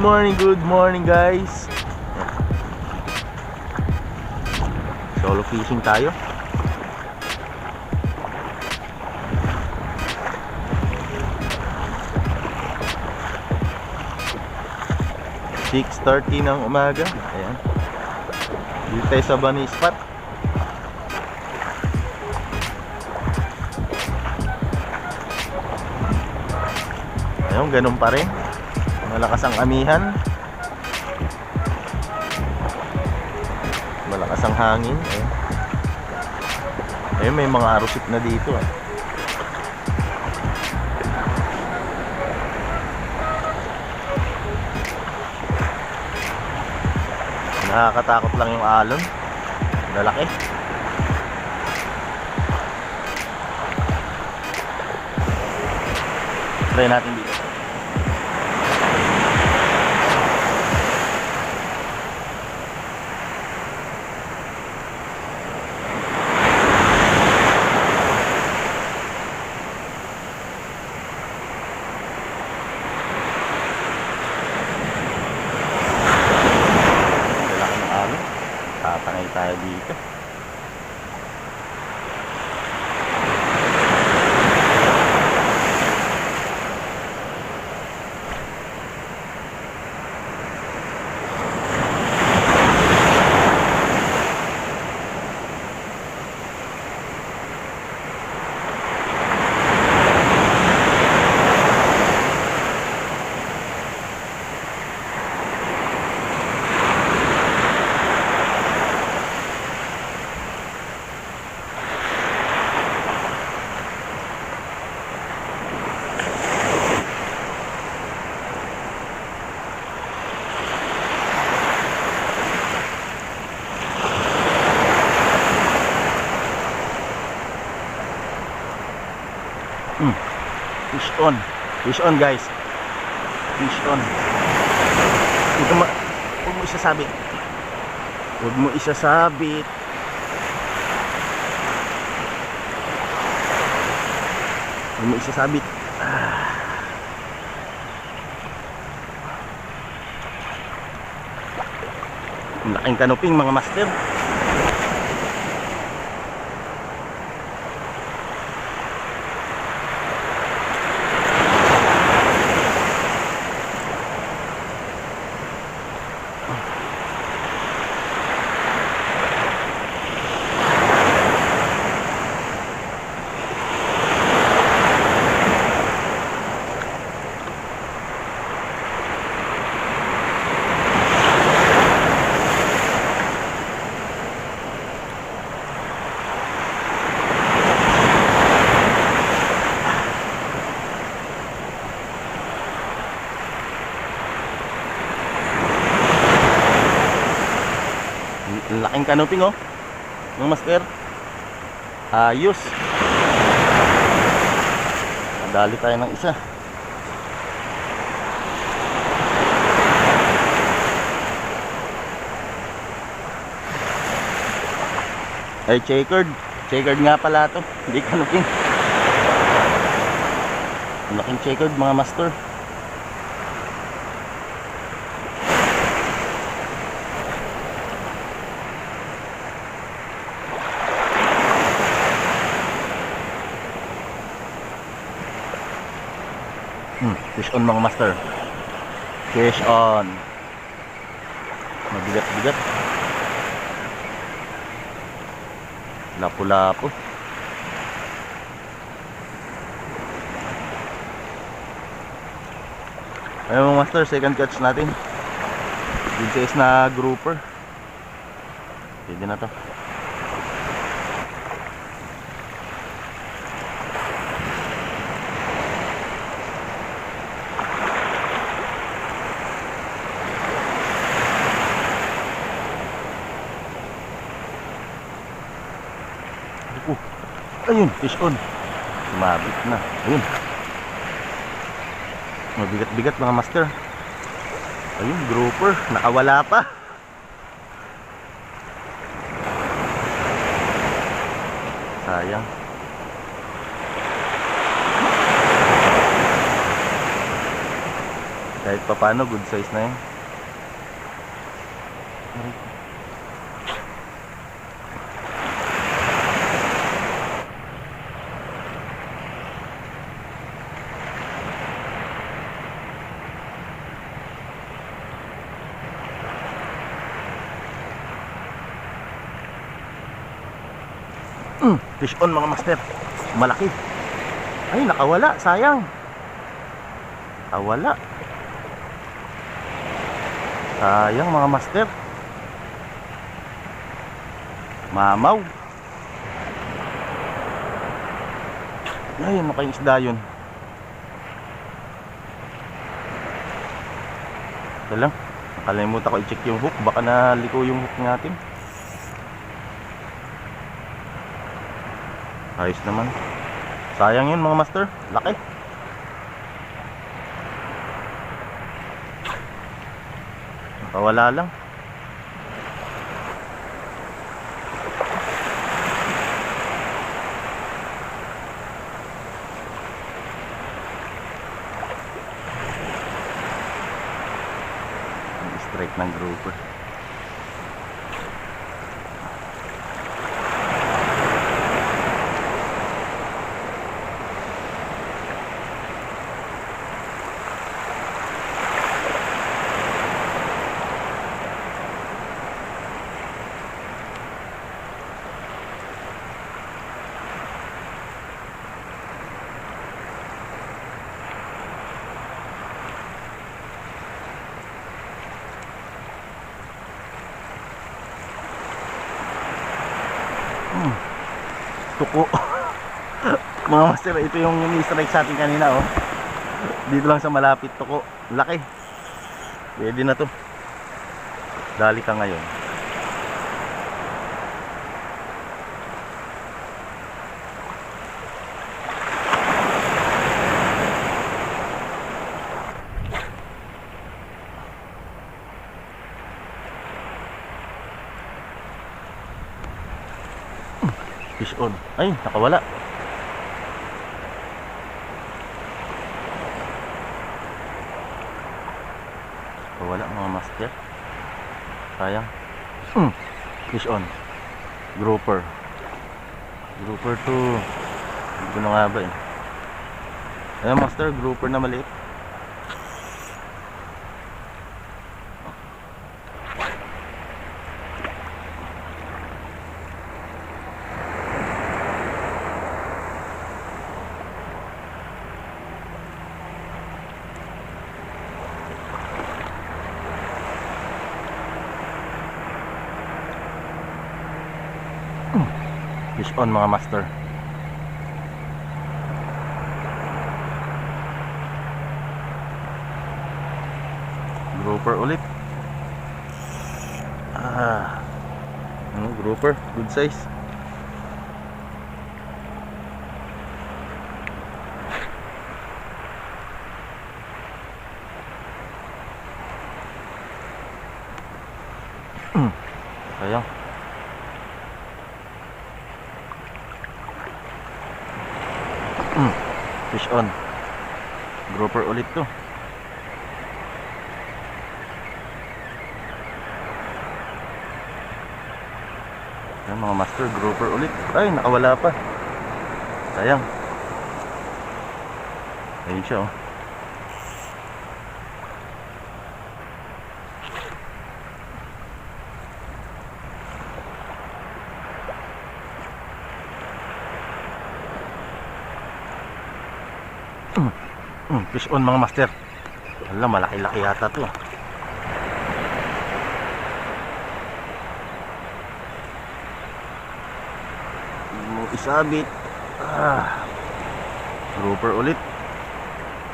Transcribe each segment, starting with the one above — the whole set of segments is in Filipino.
Morning, good morning guys. Solo fishing tayo. Six thirty ng umaga. Ayan. Dito tayo sa Bunny Spot. Ayun, ganun pa rin. Malakas ang amihan. Malakas ang hangin. Ayun. Ayun, may mga arusip na dito. Eh. Nakakatakot lang yung alon. Lalaki. Try natin dito. Lalaki ng alon. Tatangay tayo dito. Fish on. Fish on guys. Fish on. Ito ma... Huwag mo isasabit. Huwag mo isasabit. Huwag mo isasabit. Ah. Laking kanuping mga master. Laking kanuping oh. Mga master. Ayos. Dali tayo ng isa. Ay, checkered. Checkered nga pala to. Hindi kanuping. Ang laking checkered mga master. Fish on mga master. Fish on. Mabigat-bigat. Lapu-lapu. Ayun mga master, second catch natin. Big size na grouper. Pwede na to. Uh, ayun, fish on. Sumabit na. Ayun. Mabigat-bigat mga master. Ayun, grouper. Nakawala pa. Sayang. Kahit pa paano, good size na yun. Mm, fish on mga master. Malaki. Ay, nakawala. Sayang. Nakawala. Sayang mga master. Mamaw. Ay, ano isda yun? Ito lang. Nakalimutan ko i-check yung hook. Baka naliko yung hook natin. Ayos naman. Sayang yun mga master. Laki. Nakawala lang. Ang Strike ng grouper. Tuko. Mga master, ito yung ni-strike sa atin kanina oh. Dito lang sa malapit tuko. Laki. Pwede na to. Dali ka ngayon. Fish on. Ay, nakawala. Nakawala mga master. Sayang. Hmm. Fish on. Grouper. Grouper to. Hindi ko na nga ba eh. Ayan master, grouper na maliit. Fish on mga master. Grouper ulit. Ah. Ano, grouper, good size. Fish on. Grouper ulit to. Ayan mga master, grouper ulit. Ay, nakawala pa. Sayang. Ayun siya oh. Mm, fish on mga master. Wala, malaki-laki yata to. mo isabit. Ah. Grouper ulit.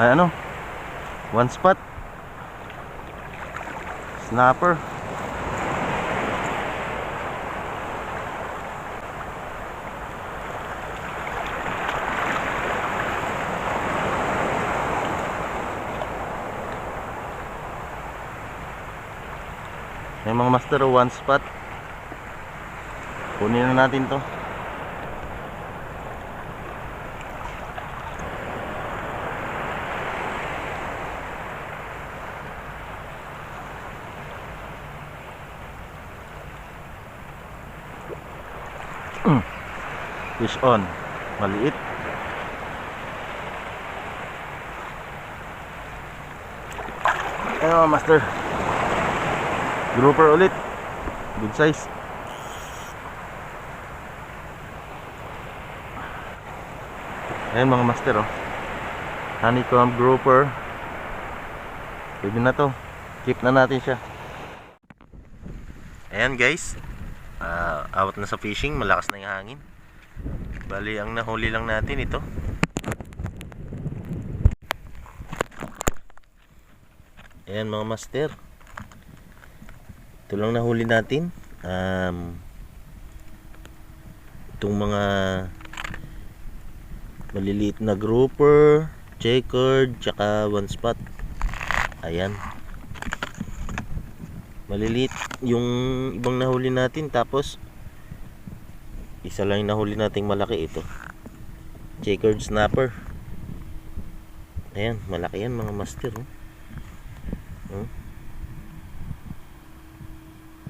Ay ano? One spot. Snapper. may mga master one spot. Kunin na natin to. Hmm. Is on. Maliit. Ayun master. Grouper ulit. Good size. Ayan mga master oh. Honeycomb grouper. Pwede na to. Keep na natin siya. Ayan guys. Ah, awat na sa fishing, malakas na yung hangin. Bali, ang nahuli lang natin ito. Ayan mga master. Ito lang nahuli natin. Um, itong mga maliliit na grouper, checkered, tsaka one spot. Ayan. Maliliit yung ibang nahuli natin tapos isa lang yung nahuli nating malaki ito. Checkered snapper. Ayan, malaki yan mga master. Oh.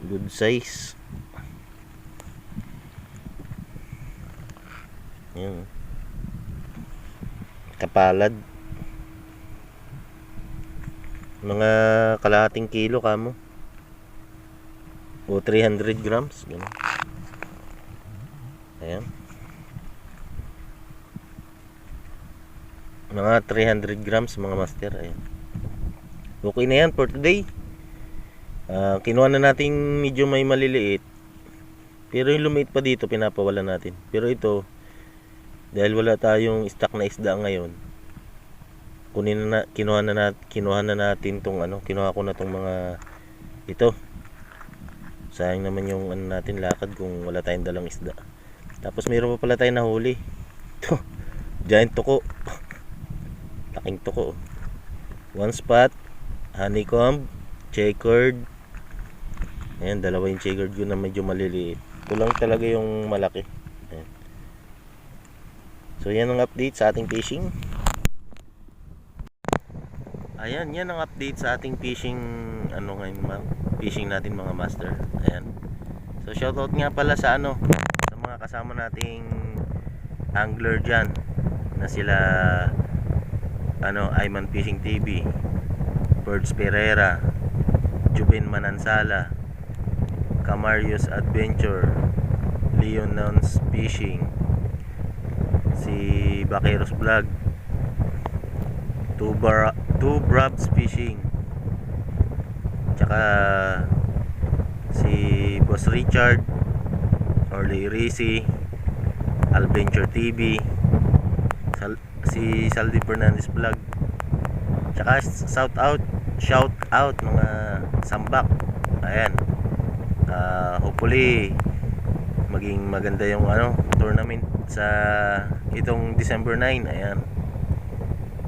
Good size. Oh. Kapalad. Mga kalahating kilo kamo. O 300 grams. Ganun. Ayan. Mga 300 grams mga master. Ayan. Okay na yan for today. Ah, kinuha na natin medyo may maliliit. Pero yung lumiit pa dito, pinapawala natin. Pero ito, dahil wala tayong stock na isda ngayon, kunin na, kinuha na nat, kinuha na natin tong ano, kinuha ko na tong mga ito. Sayang naman yung ano natin lakad kung wala tayong dalang isda. Tapos mayroon pa pala tayong nahuli. Ito, giant tuko. Laking tuko. One spot, honeycomb, checkered. Ayan, dalawa yung checkered ko na medyo maliliit. Ito lang talaga yung malaki. Ayan. So yan ang update sa ating fishing. Ayan, yan ang update sa ating fishing ano ngayon ma'am. Fishing natin mga master. Ayan. So shoutout nga pala sa ano sa mga kasama nating angler diyan na sila ano Ayman Fishing TV, Birds Pereira, Jubin Manansala, Camarius Adventure, Leon Nons Fishing, si Baqueros Vlog, Two, bar, two Brabs Fishing, tsaka si Boss Richard, Orly Risi, Adventure TV, Sal- si Saldi Fernandez Vlog, tsaka shout out, shout out mga sambak. Ayan. Ah, hopefully maging maganda yung ano tournament sa itong December 9 ayan.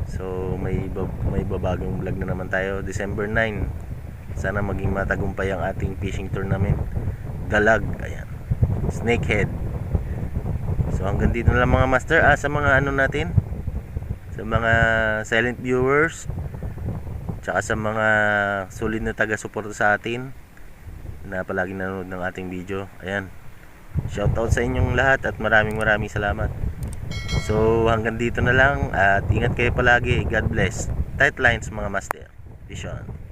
So may may babagong vlog na naman tayo December 9 sana maging matagumpay ang ating fishing tournament. Dalag ayan. Snakehead. So hanggang dito na lang mga master. Ah, sa mga ano natin? Sa mga silent viewers tsaka sa mga solid na taga-suporta sa atin na palagi nanonood ng ating video ayan Shoutout sa inyong lahat at maraming maraming salamat. So hanggang dito na lang at ingat kayo palagi. God bless. Tight lines mga master. Vision.